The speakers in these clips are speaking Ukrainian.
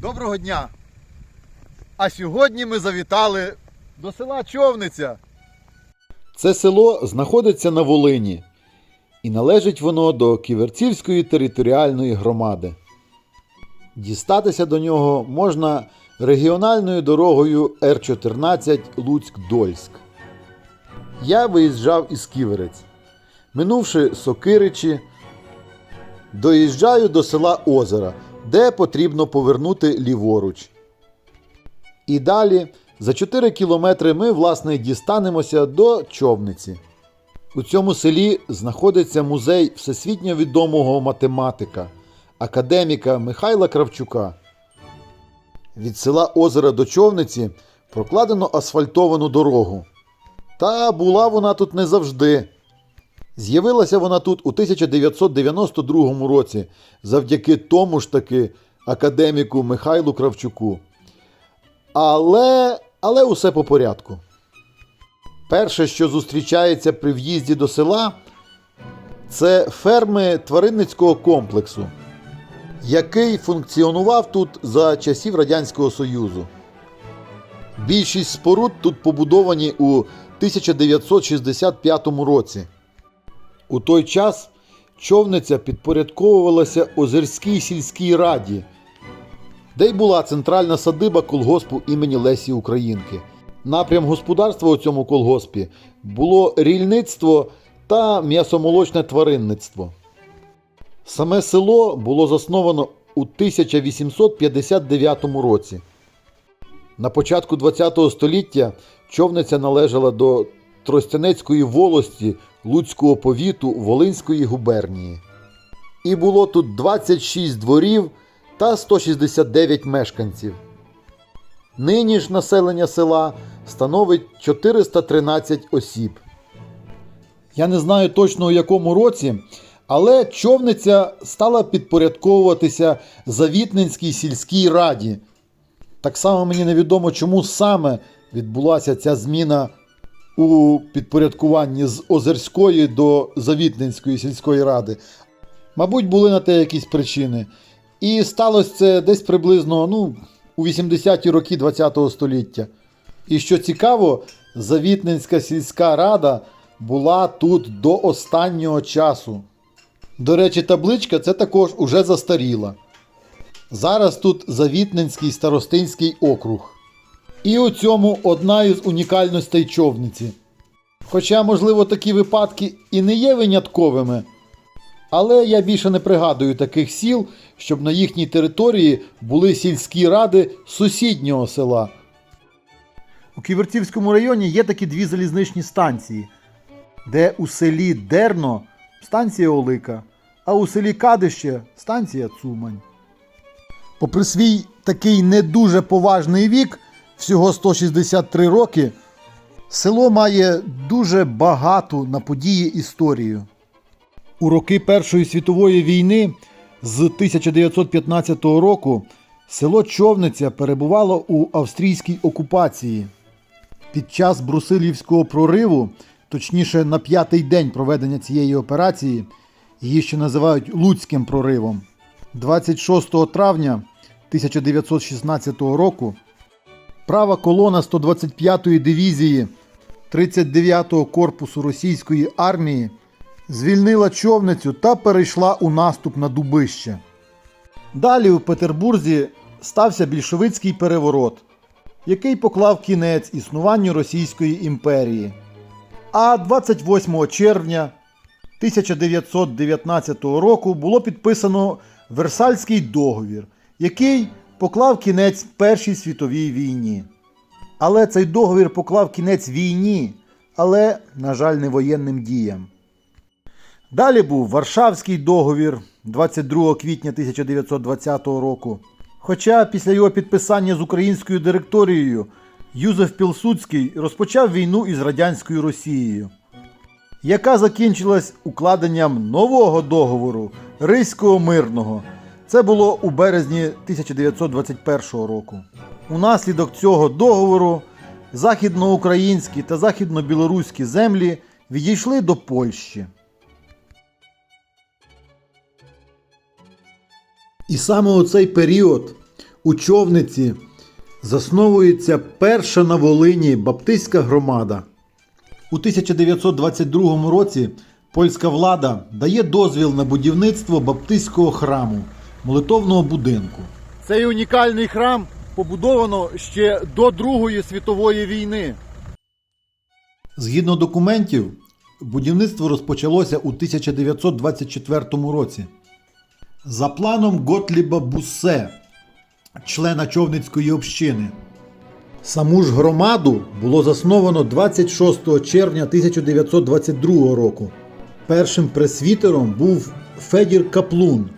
Доброго дня! А сьогодні ми завітали до села Човниця. Це село знаходиться на Волині і належить воно до Ківерцівської територіальної громади. Дістатися до нього можна регіональною дорогою Р-14 Луцьк-Дольськ. Я виїжджав із Ківерець. Минувши Сокиричі, доїжджаю до села Озера, де потрібно повернути ліворуч. І далі за 4 кілометри ми, власне, дістанемося до Човниці. У цьому селі знаходиться музей всесвітньо відомого математика, академіка Михайла Кравчука. Від села Озера до Човниці прокладено асфальтовану дорогу. Та була вона тут не завжди. З'явилася вона тут у 1992 році завдяки тому ж таки академіку Михайлу Кравчуку. Але, але усе по порядку. Перше, що зустрічається при в'їзді до села, це ферми тваринницького комплексу, який функціонував тут за часів Радянського Союзу. Більшість споруд тут побудовані у 1965 році. У той час човниця підпорядковувалася Озерській сільській раді, де й була центральна садиба колгоспу імені Лесі Українки. Напрям господарства у цьому колгоспі було рільництво та м'ясомолочне тваринництво. Саме село було засновано у 1859 році. На початку ХХ століття човниця належала до Тростянецької волості Луцького повіту Волинської губернії. І було тут 26 дворів та 169 мешканців. Нині ж населення села становить 413 осіб. Я не знаю точно у якому році, але човниця стала підпорядковуватися Завітненській сільській раді. Так само мені невідомо, чому саме відбулася ця зміна у підпорядкуванні з Озерської до Завітненської сільської ради. Мабуть, були на те якісь причини. І сталося це десь приблизно ну, у 80-ті роки ХХ століття. І що цікаво, Завітненська сільська рада була тут до останнього часу. До речі, табличка це також уже застаріла. Зараз тут Завітненський старостинський округ. І у цьому одна із унікальностей човниці. Хоча, можливо, такі випадки і не є винятковими, але я більше не пригадую таких сіл, щоб на їхній території були сільські ради сусіднього села. У Ківерцівському районі є такі дві залізничні станції, де у селі Дерно станція Олика, а у селі Кадище станція Цумань. Попри свій такий не дуже поважний вік, всього 163 роки, село має дуже багату на події історію. У роки Першої світової війни з 1915 року село Човниця перебувало у австрійській окупації. Під час Брусилівського прориву, точніше на п'ятий день проведення цієї операції, її ще називають Луцьким проривом. 26 травня 1916 року права колона 125-ї дивізії 39-го корпусу російської армії звільнила човницю та перейшла у наступ на Дубище. Далі у Петербурзі стався більшовицький переворот, який поклав кінець існуванню Російської імперії. А 28 червня 1919 року було підписано Версальський договір, який поклав кінець Першій світовій війні. Але цей договір поклав кінець війні, але, на жаль, не воєнним діям. Далі був Варшавський договір 22 квітня 1920 року. Хоча після його підписання з українською директорією Юзеф Пілсудський розпочав війну із радянською Росією, яка закінчилась укладенням нового договору Ризького мирного. Це було у березні 1921 року. Унаслідок цього договору західноукраїнські та західнобілоруські землі відійшли до Польщі. І саме у цей період У човниці засновується перша на Волині баптистська громада. У 1922 році польська влада дає дозвіл на будівництво баптистського храму, молитовного будинку. Цей унікальний храм побудовано ще до Другої світової війни. Згідно документів, будівництво розпочалося у 1924 році. За планом Готліба Буссе, члена човницької общини. Саму ж громаду було засновано 26 червня 1922 року. Першим пресвітером був Федір Каплун,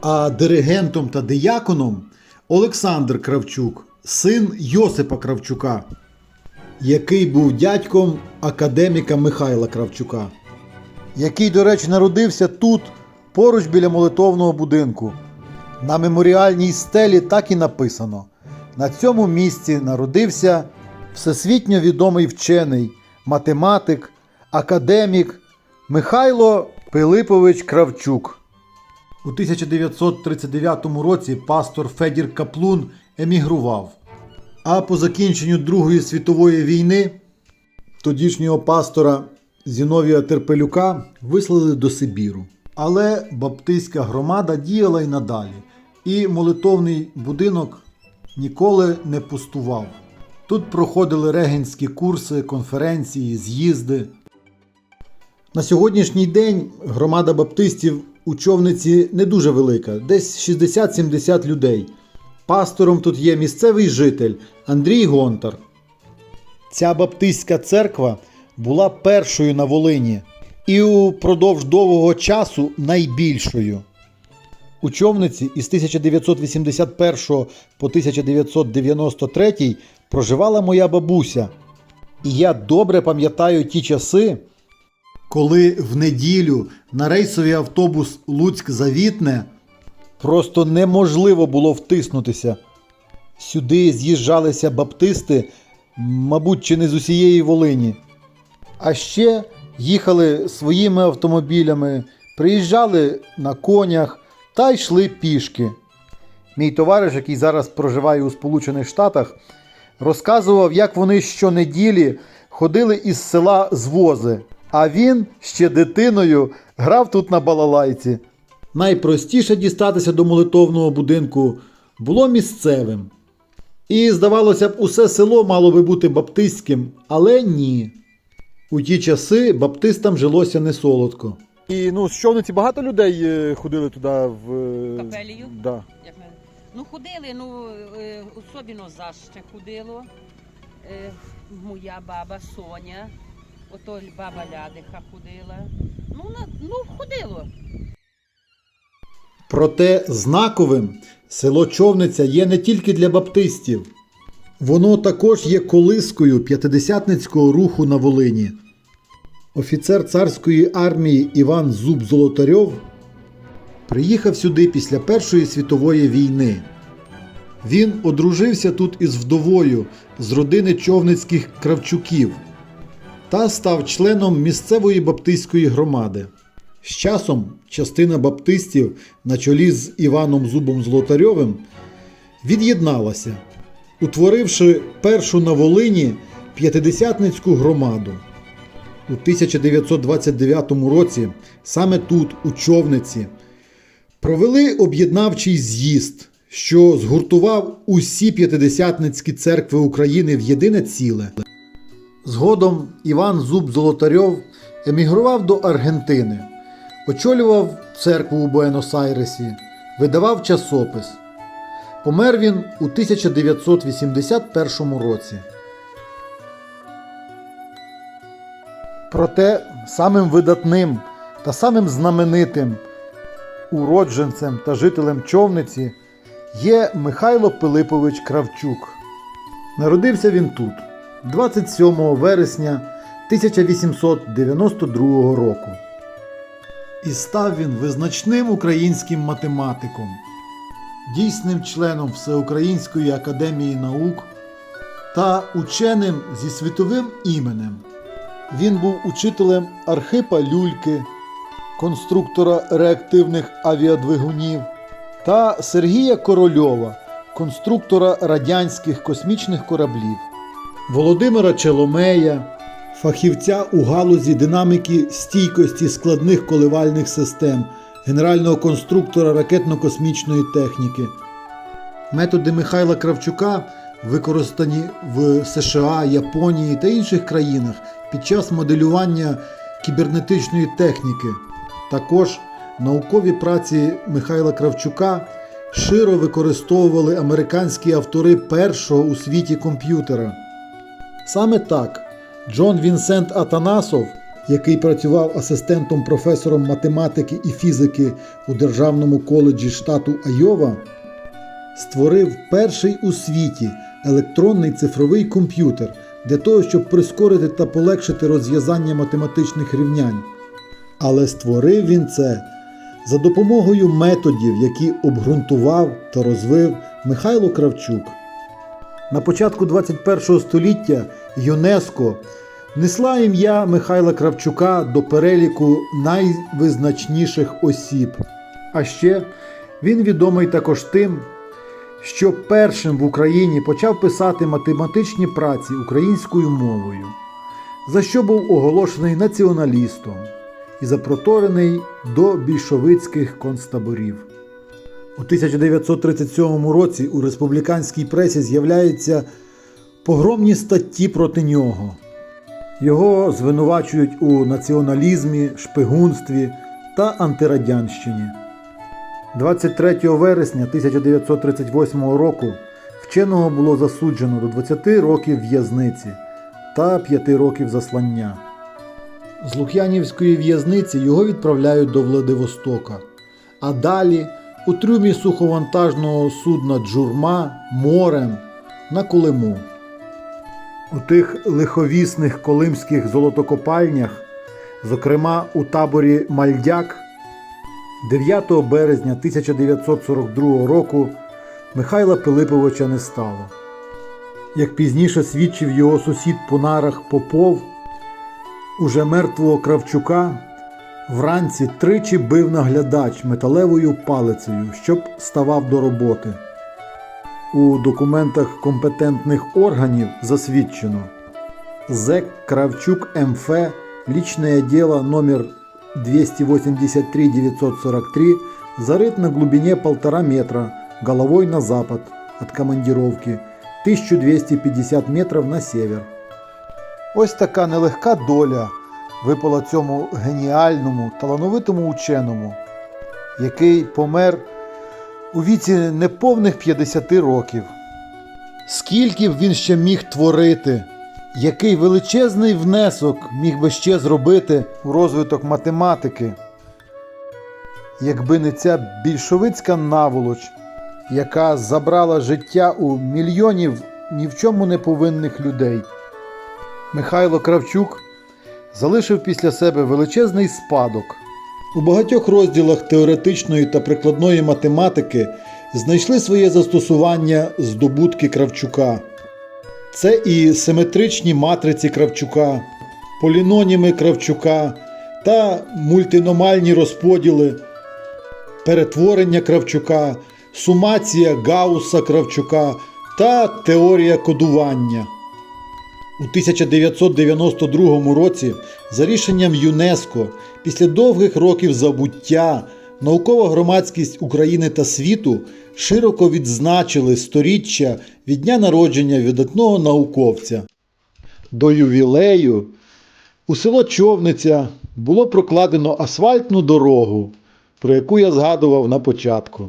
а диригентом та дияконом Олександр Кравчук, син Йосипа Кравчука, який був дядьком академіка Михайла Кравчука, який, до речі, народився тут, поруч біля молитовного будинку. На меморіальній стелі так і написано: на цьому місці народився всесвітньо відомий вчений, математик, академік Михайло Пилипович Кравчук. У 1939 році пастор Федір Каплун емігрував. А по закінченню Другої світової війни тодішнього пастора Зіновія Терпелюка вислали до Сибіру. Але баптистська громада діяла й надалі, і молитовний будинок ніколи не пустував. Тут проходили регенські курси, конференції, з'їзди. На сьогоднішній день громада баптистів у човниці не дуже велика, десь 60-70 людей. Пастором тут є місцевий житель Андрій Гонтар. Ця баптистська церква була першою на Волині і упродовж довгого часу найбільшою. У човниці із 1981 по 1993 проживала моя бабуся. І я добре пам'ятаю ті часи, коли в неділю на рейсовий автобус Луцьк-Завітне просто неможливо було втиснутися. Сюди з'їжджалися баптисти, мабуть, чи не з усієї Волині. А ще їхали своїми автомобілями, приїжджали на конях та йшли пішки. Мій товариш, який зараз проживає у Сполучених Штатах, розказував, як вони щонеділі ходили із села з вози, а він ще дитиною грав тут на балалайці. Найпростіше дістатися до молитовного будинку було місцевим. І, здавалося б, усе село мало би бути баптистським, але ні. У ті часи баптистам жилося не солодко. І ну, з човниці багато людей е, ходили туди в. е, Капелію? Да. Ну ходили, ну е, особливо заще ходило. Е, моя баба Соня, ото баба Лядиха ходила. Ну, на, ну ходило. Проте знаковим село Човниця є не тільки для баптистів. Воно також є колискою п'ятидесятницького руху на Волині. Офіцер царської армії Іван Зуб Золотарьов приїхав сюди після Першої світової війни. Він одружився тут із вдовою з родини човницьких кравчуків та став членом місцевої баптистської громади. З часом частина баптистів на чолі з Іваном Зубом Золотарьовим від'єдналася, утворивши першу на Волині п'ятидесятницьку громаду. У 1929 році саме тут, у Човниці, провели об'єднавчий з'їзд, що згуртував усі п'ятидесятницькі церкви України в єдине ціле. Згодом Іван Зуб Золотарьов емігрував до Аргентини, очолював церкву у Буенос-Айресі, видавав часопис. Помер він у 1981 році. Проте самим видатним та самим знаменитим уродженцем та жителем човниці є Михайло Пилипович Кравчук. Народився він тут 27 вересня 1892 року. І став він визначним українським математиком, дійсним членом Всеукраїнської академії наук та ученим зі світовим іменем. Він був учителем Архипа Люльки, конструктора реактивних авіадвигунів та Сергія Корольова, конструктора радянських космічних кораблів, Володимира Челомея, фахівця у галузі динаміки стійкості складних коливальних систем, генерального конструктора ракетно-космічної техніки. Методи Михайла Кравчука використані в США, Японії та інших країнах під час моделювання кібернетичної техніки. Також наукові праці Михайла Кравчука широ використовували американські автори першого у світі комп'ютера. Саме так Джон Вінсент Атанасов, який працював асистентом професором математики і фізики у Державному коледжі штату Айова, створив перший у світі електронний цифровий комп'ютер для того, щоб прискорити та полегшити розв'язання математичних рівнянь. Але створив він це за допомогою методів, які обґрунтував та розвив Михайло Кравчук. На початку 21 століття ЮНЕСКО внесла ім'я Михайла Кравчука до переліку найвизначніших осіб. А ще він відомий також тим, що першим в Україні почав писати математичні праці українською мовою, за що був оголошений націоналістом і запроторений до більшовицьких концтаборів. У 1937 році у республіканській пресі з'являються погромні статті проти нього. Його звинувачують у націоналізмі, шпигунстві та антирадянщині. 23 вересня 1938 року вченого було засуджено до 20 років в'язниці та 5 років заслання. З Лук'янівської в'язниці його відправляють до Владивостока, а далі у трюмі суховантажного судна Джурма морем на Колиму. У тих лиховісних колимських золотокопальнях, зокрема у таборі Мальдяк, 9 березня 1942 року Михайла Пилиповича не стало. Як пізніше свідчив його сусід по нарах Попов, уже мертвого Кравчука вранці тричі бив наглядач металевою палицею, щоб ставав до роботи. У документах компетентних органів засвідчено ЗЕК Кравчук МФ, личное дело номер 283-943, зарыт на глубине полтора метра, головой на запад от командировки, 1250 метрів на север. Ось така нелегка доля випала цьому геніальному, талановитому ученому, який помер у віці неповних 50 років. Скільки б він ще міг творити, який величезний внесок міг би ще зробити у розвиток математики, якби не ця більшовицька наволоч, яка забрала життя у мільйонів ні в чому не повинних людей. Михайло Кравчук залишив після себе величезний спадок. У багатьох розділах теоретичної та прикладної математики знайшли своє застосування здобутки Кравчука. Це і симетричні матриці Кравчука, поліноніми Кравчука та мультиномальні розподіли, перетворення Кравчука, сумація Гаусса Кравчука та теорія кодування. У 1992 році за рішенням ЮНЕСКО після довгих років забуття наукова громадськість України та світу широко відзначили сторіччя від дня народження видатного науковця. До ювілею у село Човниця було прокладено асфальтну дорогу, про яку я згадував на початку.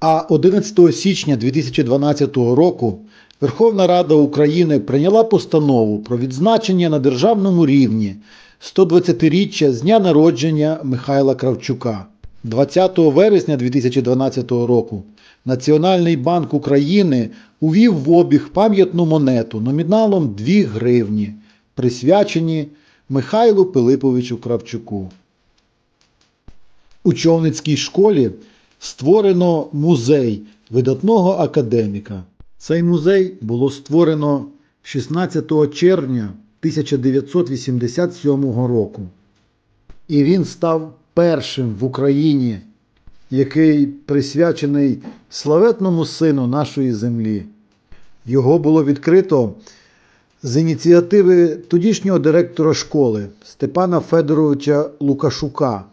А 11 січня 2012 року Верховна Рада України прийняла постанову про відзначення на державному рівні 120-річчя з дня народження Михайла Кравчука. 20 вересня 2012 року Національний банк України увів в обіг пам'ятну монету номіналом 2 гривні, присвячені Михайлу Пилиповичу Кравчуку. У Човницькій школі створено музей видатного академіка. Цей музей було створено 16 червня 1987 року. І він став першим в Україні який присвячений славетному сину нашої землі. Його було відкрито з ініціативи тодішнього директора школи Степана Федоровича Лукашука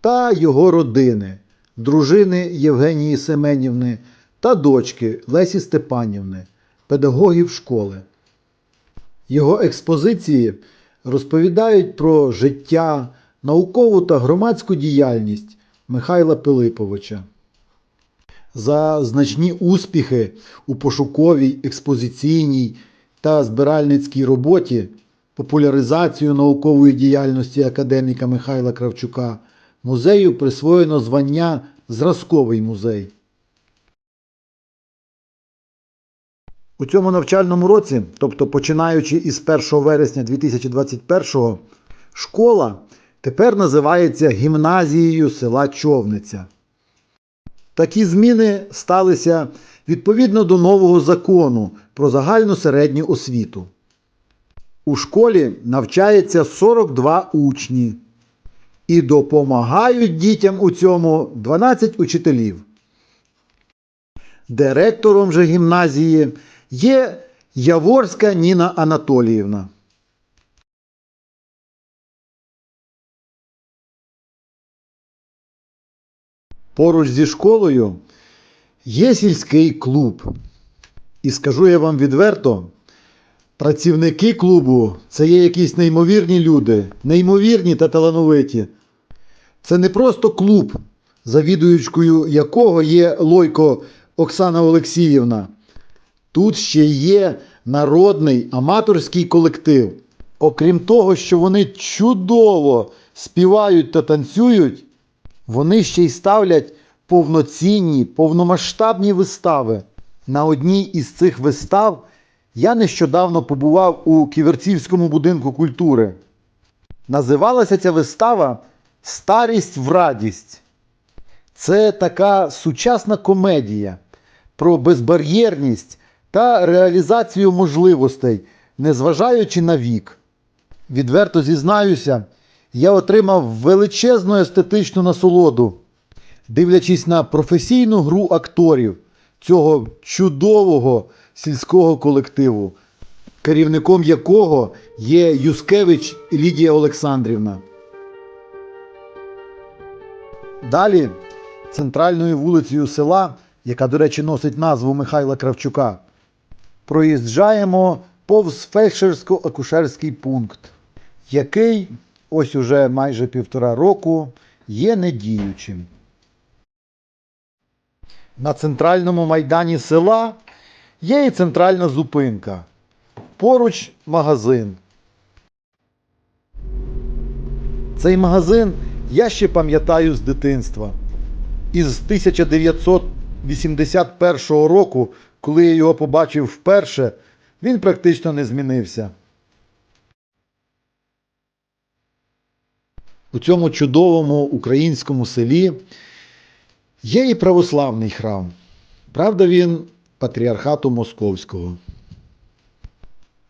та його родини, дружини Євгенії Семенівни та дочки Лесі Степанівни, педагогів школи. Його експозиції розповідають про життя, наукову та громадську діяльність Михайла Пилиповича. За значні успіхи у пошуковій, експозиційній та збиральницькій роботі, популяризацію наукової діяльності академіка Михайла Кравчука, музею присвоєно звання Зразковий музей. У цьому навчальному році, тобто починаючи із 1 вересня 2021 школа тепер називається гімназією села Човниця. Такі зміни сталися відповідно до нового закону про загальну середню освіту. У школі навчається 42 учні і допомагають дітям у цьому 12 учителів. Директором же гімназії є Яворська Ніна Анатоліївна. Поруч зі школою є сільський клуб. І скажу я вам відверто, працівники клубу це є якісь неймовірні люди, неймовірні та талановиті. Це не просто клуб, завідуючкою якого є Лойко Оксана Олексіївна. Тут ще є народний аматорський колектив. Окрім того, що вони чудово співають та танцюють, вони ще й ставлять повноцінні, повномасштабні вистави. На одній із цих вистав я нещодавно побував у Ківерцівському будинку культури. Називалася ця вистава Старість в радість. Це така сучасна комедія про безбар'єрність та реалізацію можливостей, незважаючи на вік. Відверто зізнаюся, я отримав величезну естетичну насолоду, дивлячись на професійну гру акторів цього чудового сільського колективу, керівником якого є Юскевич Лідія Олександрівна. Далі центральною вулицею села, яка, до речі, носить назву Михайла Кравчука, проїжджаємо повз фельдшерсько-акушерський пункт, який ось уже майже півтора року є недіючим. На центральному майдані села є і центральна зупинка. Поруч магазин. Цей магазин я ще пам'ятаю з дитинства. Із 1981 року, коли я його побачив вперше, він практично не змінився. У цьому чудовому українському селі є і православний храм. Правда, він патріархату Московського.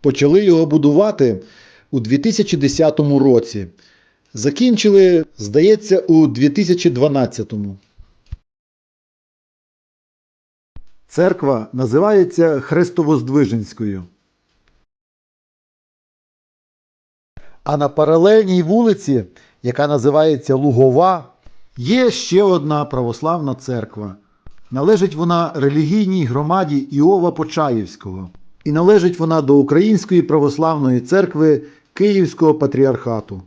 Почали його будувати у 2010 році. Закінчили, здається, у 2012. Церква називається Хрестовоздвиженською. А на паралельній вулиці, яка називається Лугова, є ще одна православна церква. Належить вона релігійній громаді Іова Почаївського. І належить вона до Української православної церкви Київського патріархату.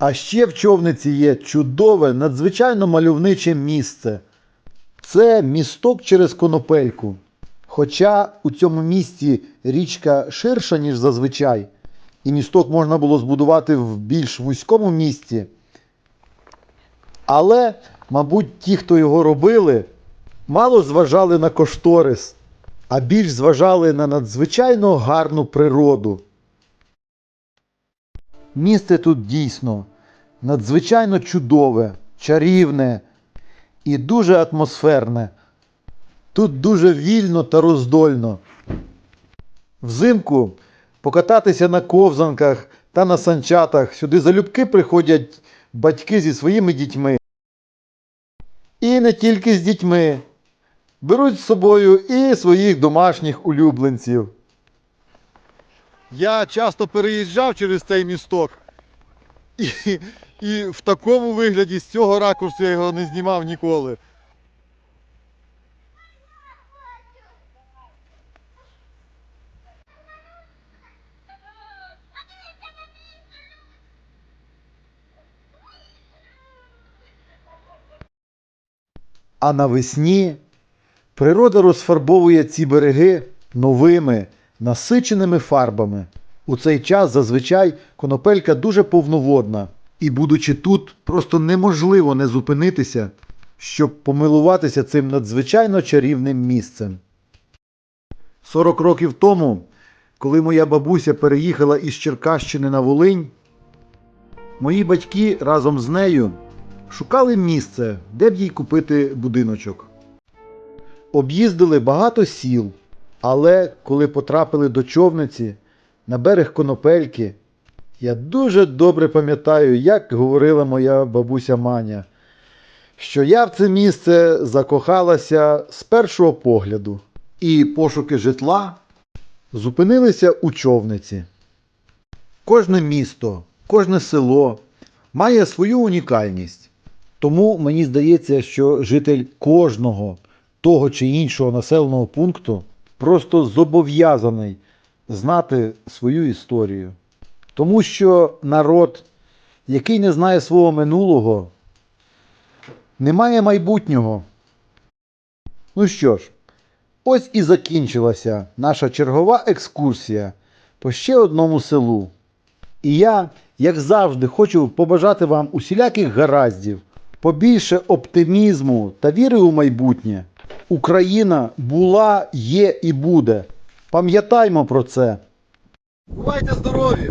А ще в човниці є чудове, надзвичайно мальовниче місце. Це місток через конопельку. Хоча у цьому місті річка ширша, ніж зазвичай, і місток можна було збудувати в більш вузькому місті. Але, мабуть, ті, хто його робили, мало зважали на кошторис, а більш зважали на надзвичайно гарну природу. Місце тут дійсно надзвичайно чудове, чарівне і дуже атмосферне. Тут дуже вільно та роздольно. Взимку покататися на ковзанках та на санчатах сюди залюбки приходять батьки зі своїми дітьми. І не тільки з дітьми. Беруть з собою і своїх домашніх улюбленців. Я часто переїжджав через цей місток. І в такому вигляді з цього ракурсу я його не знімав ніколи. А навесні природа розфарбовує ці береги новими, насиченими фарбами. У цей час зазвичай конопелька дуже повноводна, і, будучи тут, просто неможливо не зупинитися, щоб помилуватися цим надзвичайно чарівним місцем. 40 років тому, коли моя бабуся переїхала із Черкащини на Волинь, мої батьки разом з нею шукали місце, де б їй купити будиночок. Об'їздили багато сіл, але коли потрапили до човниці на берег Конопельки, я дуже добре пам'ятаю, як говорила моя бабуся Маня, що я в це місце закохалася з першого погляду, і пошуки житла зупинилися у човниці. Кожне місто, кожне село має свою унікальність. Тому мені здається, що житель кожного того чи іншого населеного пункту просто зобов'язаний знати свою історію. Тому що народ, який не знає свого минулого, не має майбутнього. Ну що ж, ось і закінчилася наша чергова екскурсія по ще одному селу. І я, як завжди, хочу побажати вам усіляких гараздів, побільше оптимізму та віри у майбутнє. Україна була, є і буде. Пам'ятаймо про це. Бувайте здорові